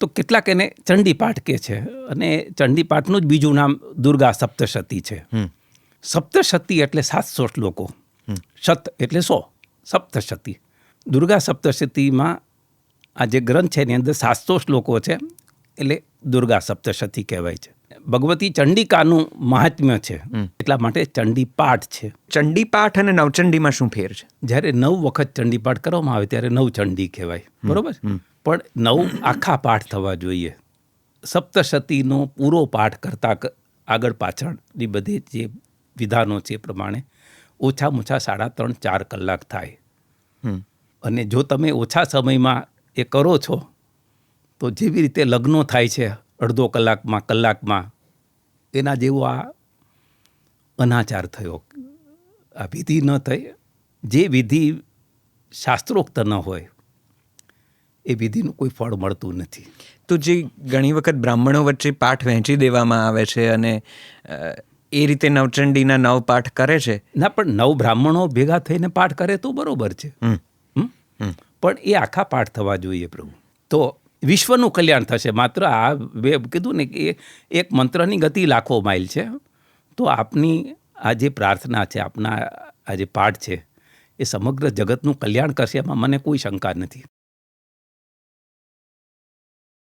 તો કેટલાક એને ચંડીપાઠ કે છે. અને ચંડીપાઠનું જ બીજું નામ દુર્ગા સપ્તશતી છે. સપ્તશતી એટલે સાતસો શ્લોકો. શત એટલે સો. સપ્તશતી. દુર્ગા સપ્તશતીમાં આ જે ગ્રંથ છે એની અંદર સાતસો શ્લોકો છે. એટલે દુર્ગા સપ્તશતી કહેવાય છે. ભગવતી ચંડિકાનું મહાત્મ્ય છે. એટલા માટે ચંડીપાઠ છે. ચંડીપાઠ અને નવચંડીમાં શું ફેર છે? જ્યારે નવ વખત ચંડીપાઠ કરવામાં આવે ત્યારે નવચંડી કહેવાય. બરોબર? પણ નવ આખા પાઠ થવા જોઈએ. સપ્તશતીનો પૂરો પાઠ કરતા આગળ પાછળની બધી જે વિધાનો છે એ પ્રમાણે ઓછામાં ઓછા સાડા ત્રણ ચાર કલાક થાય. અને જો તમે ઓછા સમયમાં એ કરો છો તો જેવી રીતે લગ્નો થાય છે અડધો કલાકમાં કલાકમાં એના જેવો આ અનાચાર થયો. આ વિધિ ન થઈ. જે વિધિ શાસ્ત્રોક્ત ન હોય એ વિધિનું કોઈ ફળ મળતું નથી. તો જે ઘણી વખત બ્રાહ્મણો વચ્ચે પાઠ વહેંચી દેવામાં આવે છે અને એ રીતે નવચંડીના નવ પાઠ કરે છે? ના પણ નવ બ્રાહ્મણો ભેગા થઈને પાઠ કરે તો બરોબર છે? પણ એ આખા પાઠ થવા જોઈએ પ્રભુ. તો વિશ્વનું કલ્યાણ થશે. માત્ર આ બે કીધું ને કે એક મંત્રની ગતિ લાખો માઇલ છે. તો આપની આ જે પ્રાર્થના છે આપના આ જે પાઠ છે એ સમગ્ર જગતનું કલ્યાણ કરશે એમાં મને કોઈ શંકા નથી.